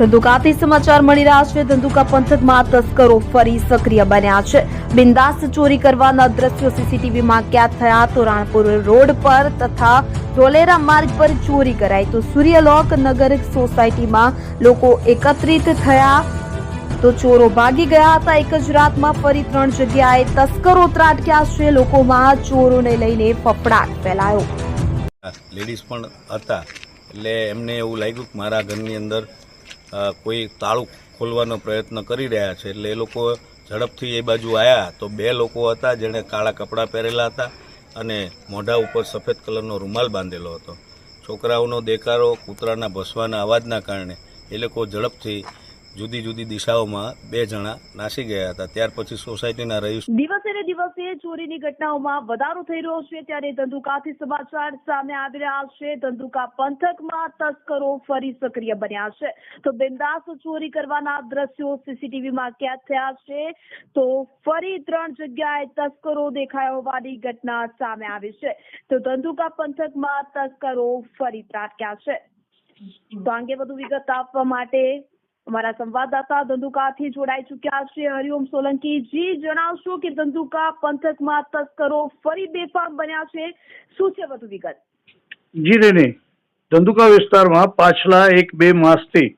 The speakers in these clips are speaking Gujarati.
ધંધુકાથી સમાચાર મળી રહ્યા છે. ધંધુકા પંથકમાં તસ્કરો ફરી સક્રિય બન્યા છે. બિંદાસ ચોરી કરવાના દ્રશ્યો સીસીટીવીમાં કેદ થયા. તો રાણપુર રોડ પર તથા ધોલેરા માર્ગ પર ચોરી કરાઈ. તો સૂર્યલોક નગર સોસાયટીમાં લોકો એકત્રિત થયા. તો ચોરો ભાગી ગયા હતા. એક જ રાતમાં ફરી ત્રણ જગ્યાએ તસ્કરો ત્રાટક્યા છે. લોકોમાં ચોરોને લઈને ફફડાટ ફેલાયો. લેડીઝ પણ હતા. એટલે એમને એવું લાગ્યું કે મારા ઘરની અંદર કોઈ તાળું ખોલવાનો પ્રયત્ન કરી રહ્યા છે. એટલે એ લોકો ઝડપથી એ બાજુ આવ્યા તો બે લોકો હતા જેણે કાળા કપડાં પહેરેલા હતા અને મોઢા ઉપર સફેદ કલરનો રૂમાલ બાંધેલો હતો. છોકરાઓનો દેકારો કૂતરાના ભસવાના અવાજના કારણે એ લોકો ઝડપથી જુદી જુદી દિશાઓમાં બે જણા નાસી ગયા હતા. ત્યાર પછી સોસાયટીના રહીશ દિવસે ને દિવસે ચોરીની ઘટનાઓમાં વધારો થઈ રહ્યો છે. ત્યારે ધંધુકાથી સમાચાર સામે આવી રહ્યા છે. ધંધુકા પંથકમાં તસ્કરો ફરી સક્રિય બન્યા છે. તો બિંદાસ ચોરી કરવાના દ્રશ્યો સીસીટીવીમાં કેદ થયા છે. તો ફરી ત્રણ જગ્યાએ તસ્કરો દેખાયા હોવાની ઘટના સામે આવી છે. તો ધંધુકા પંથકમાં તસ્કરો ફરી ત્રાટક્યા છે. તો અંગે વધુ વિગત આપવા માટે અમારા સંવાદદાતા ધંધુકાથી જોડાઈ ચુક્યા છે. હરિઓમ સોલંકી, જી જણાવશો કે ધંધુકા પંથકમાં તસ્કરો ફરી બેફામ બન્યા છે. શું છે વધુ વિગત? જી રેને, ધંધુકા વિસ્તારમાં પાછલા એક બે માસથી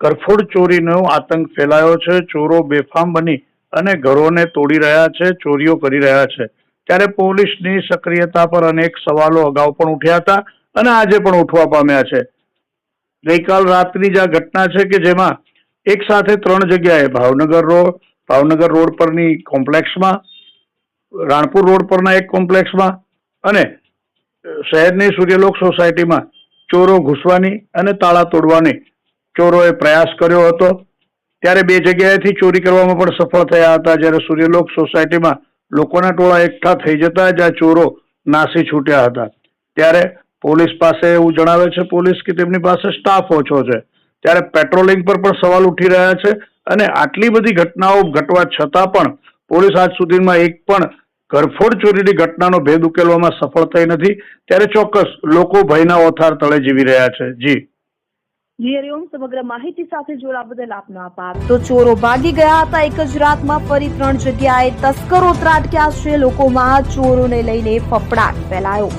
કરફોડ ચોરીનો આતંક ફેલાયો છે. ચોરો બેફામ બની અને ઘરોને તોડી રહ્યા છે, ચોરીઓ કરી રહ્યા છે. ત્યારે પોલીસની સક્રિયતા પર અનેક સવાલો અગાઉ પણ ઉઠ્યા હતા અને આજે પણ ઉઠવા પામ્યા છે. ગઈકાલ રાતની જ આ ઘટના છે કે જેમાં એક સાથે ત્રણ જગ્યાએ ભાવનગર રોડ ભાવનગર રોડ પરની કોમ્પ્લેક્સમાં, રાણપુર રોડ પરના એક કોમ્પ્લેક્સમાં અને શહેરની સૂર્યલોક સોસાયટીમાં ચોરો ઘૂસવાની અને તાળા તોડવાની ચોરોએ પ્રયાસ કર્યો હતો. ત્યારે બે જગ્યાએથી ચોરી કરવામાં પણ સફળ થયા હતા. જ્યારે સૂર્યલોક સોસાયટીમાં લોકોના ટોળા એકઠા થઈ જતા જ આ ચોરો નાસી છૂટ્યા હતા. ત્યારે પોલીસ પાસે એવું જણાવે છે, પોલીસ કે તેમની પાસે સ્ટાફ ઓછો છે. ત્યારે પેટ્રોલિંગ પર પણ સવાલ ઉઠી રહ્યા છે અને આટલી બધી ઘટનાઓ ઘટવા છતાં પણ પોલીસ આજ સુધીમાં એક પણ ઘરફોડ ચોરીની ઘટનાનો ભેદ ઉકેલવામાં સફળ થઈ નથી. ત્યારે ચોક્કસ લોકો ભયના ઓથાર તળે જીવી રહ્યા છે. જી. સમગ્ર માહિતી સાથે જોડા બદલ આપનો આભાર. તો ચોરો ભાગી ગયા હતા એક જ રાતમાં ફરી ત્રણ જગ્યાએ તસ્કરો ત્રાટક્યા છે. લોકોમાં ચોરોને લઈને ફફડાટ ફેલાયો.